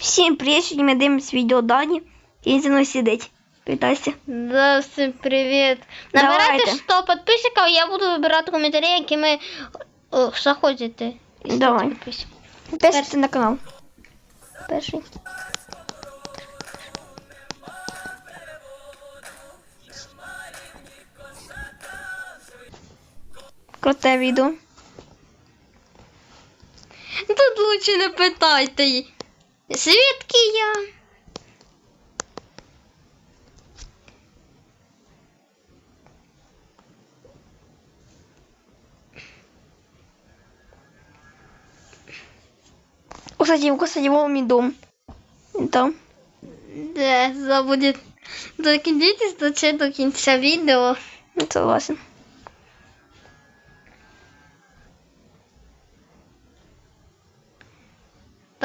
Всім привіт, сьогодні ми дивимося відео Дані. Він зі мною сидить. Вітайся. Да, всім привіт. Набирайте Давайте. 100 підписників, я буду вибирати коментарі, які ми о, заходите. І 100 Давай. підписників. Підписуйся на канал. Перший. Круте відео. Тут лучше не питайте. Звідки я? Кстати, кстати, вон мій дом. Він там. Де забудет. Докидітесь до це до кінця відео. Ну, Согласен.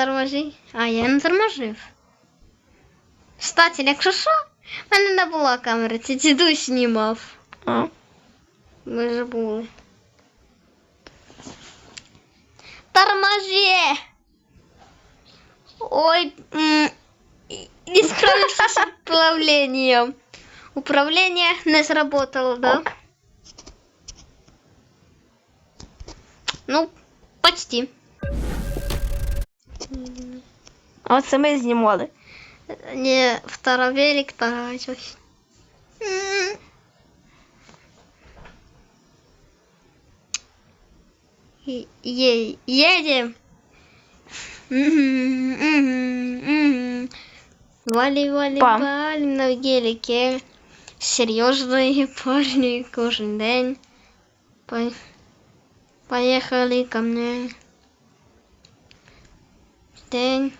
Торможи. А, я не торможив. Кстати, якщо що, в мене не була камери, це дідусь знімав. А. Ми ж були. Торможи! Ой, не справился с управлением. Управление не сработало, да? Ок. Ну, почти. А оце ми знімали. Не, второй велик. И- е- Едем. Вали, вали, вали на гелике. Серьезные парни кожен день. По- Поехали ко мне День.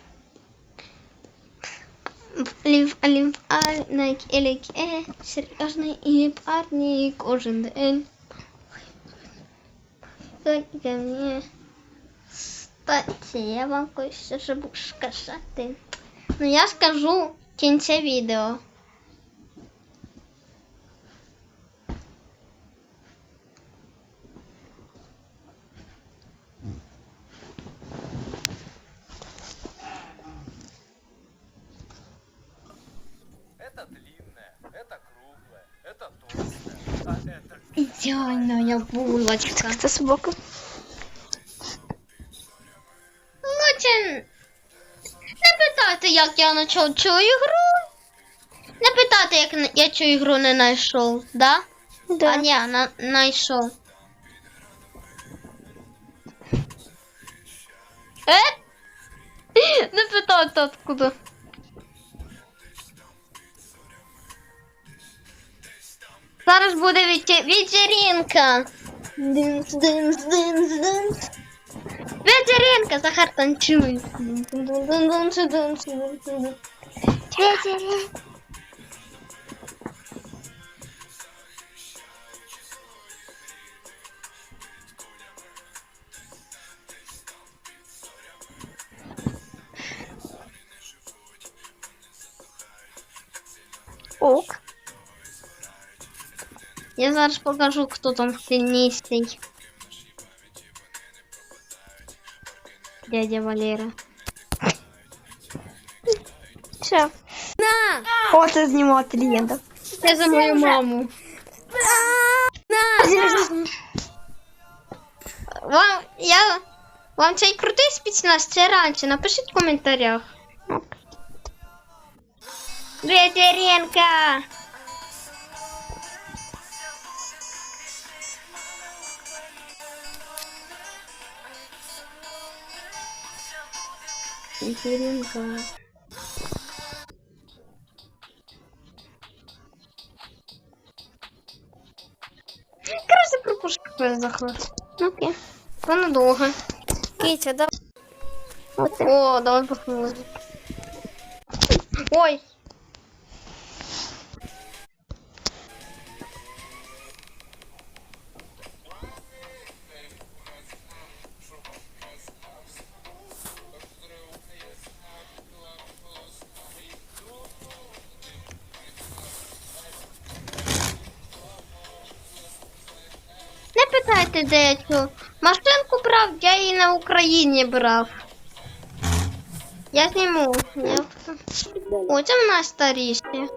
Лів, лів, а, на гелике. Серьезные парни кожен день. Так ко мне. Кстати, я вам кое-що забув сказати. Ну, я скажу в кінці відео. Ідеальна булочка. Це собака. Лучше не питайте, як я почав цю ігру. Не питайте, як я цю ігру не знайшов, да? Да. А ні, на, знайшов. Е? Не питайте откуда. Зараз буде вече- вечеринка. Динс, динс, динс, динс. Вечеринка, Захар танцює. Вечеринка. Я зараз покажу, хто там сильніший. Дядя Валера. Все. На! О, це знімати легенда. Це за мою маму. Вам, я, вам цей крутий спецназ це раніше? Напишіть в коментарях. Ок. Вечеринка! Короче, пропушка заход. Окей. Воно довго. Кітя, давай. Оце. О, давай похмурим. Ой. Питайте, де я цю машинку брав, я її на Україні брав. Я зніму. О, це в нас старіші.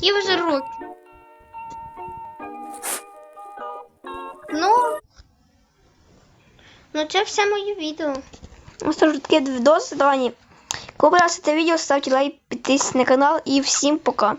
І вже роки. Ну. Ну, це все моє відео. Ось це таке відос, Дані. Коли подобається це відео, ставте лайк, підписуйтесь на канал і всім пока.